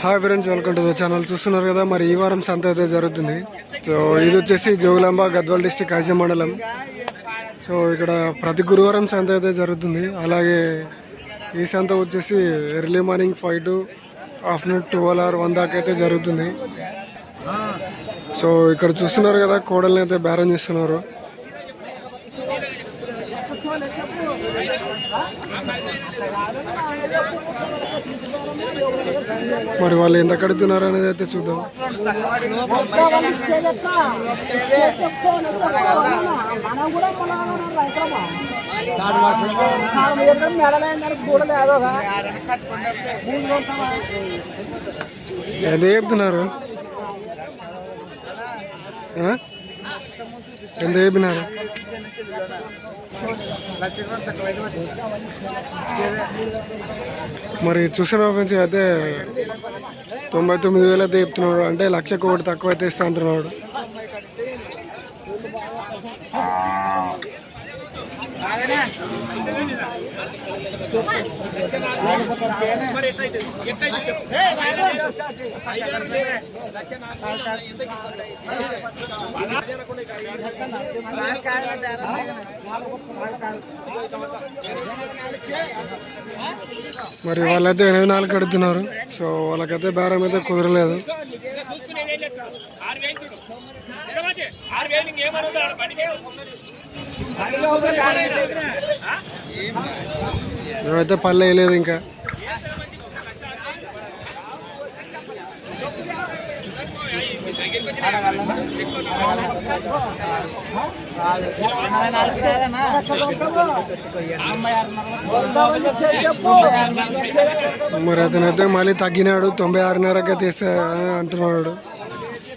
Hi friends welcome to the channel చూస్తున్నారు కదా మరి ఈ వారం సంత అయితే జరుగుతుంది. సో ఇది వచ్చేసి జోగులాంబ గద్వాల్ డిస్టిక్ కాశీ మండలం. సో ఇక్కడ ప్రతి గురువారం సంత అయితే జరుగుతుంది. అలాగే ఈ సంత వచ్చేసి early morning five to afternoon twelve or one దాకా అయితే జరుగుతుంది. సో ఇక్కడ చూస్తున్నారు కదా కోడల్ని అయితే బేరం చేస్తున్నారు. మరి వాళ్ళు ఎంత కడుతున్నారు అనేది అయితే చూద్దాం. ఎంత చెప్తున్నారు? ఎంత చెప్పినారు? మరి చూసిన ఫ్రెండ్స్ అయితే తొంభై తొమ్మిది వేలు అయితే చెప్తున్నాడు. అంటే లక్ష కోటి తక్కువ అయితే ఇస్తా అంటున్నాడు. మరి వాళ్ళైతే ఎనిమిది నాలుగు కడుతున్నారు. సో వాళ్ళకైతే బేరం అయితే కుదరలేదు. మేమైతే పళ్ళు వేయలేదు ఇంకా. మరి అతనైతే మళ్ళీ తగ్గినాడు తొంభై ఆరున్నరగా తీస్తా అని అంటున్నాడు.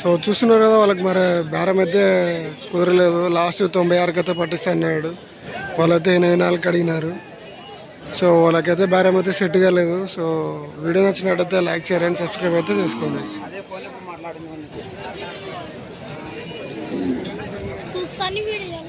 సో చూస్తున్నారు కదా వాళ్ళకి మరి బేరం అయితే కుదరలేదు. లాస్ట్ తొంభై ఆరుకి అయితే పట్టిస్తా అన్నాడు. వాళ్ళైతే ఎనభై నాలుగు అడిగినారు. సో వాళ్ళకైతే బేరం అయితే సెట్ కాలేదు. సో వీడియో నచ్చినట్టయితే లైక్ చేయండి సబ్స్క్రైబ్ అయితే చేసుకోండి. చూస్తాను వీడియో.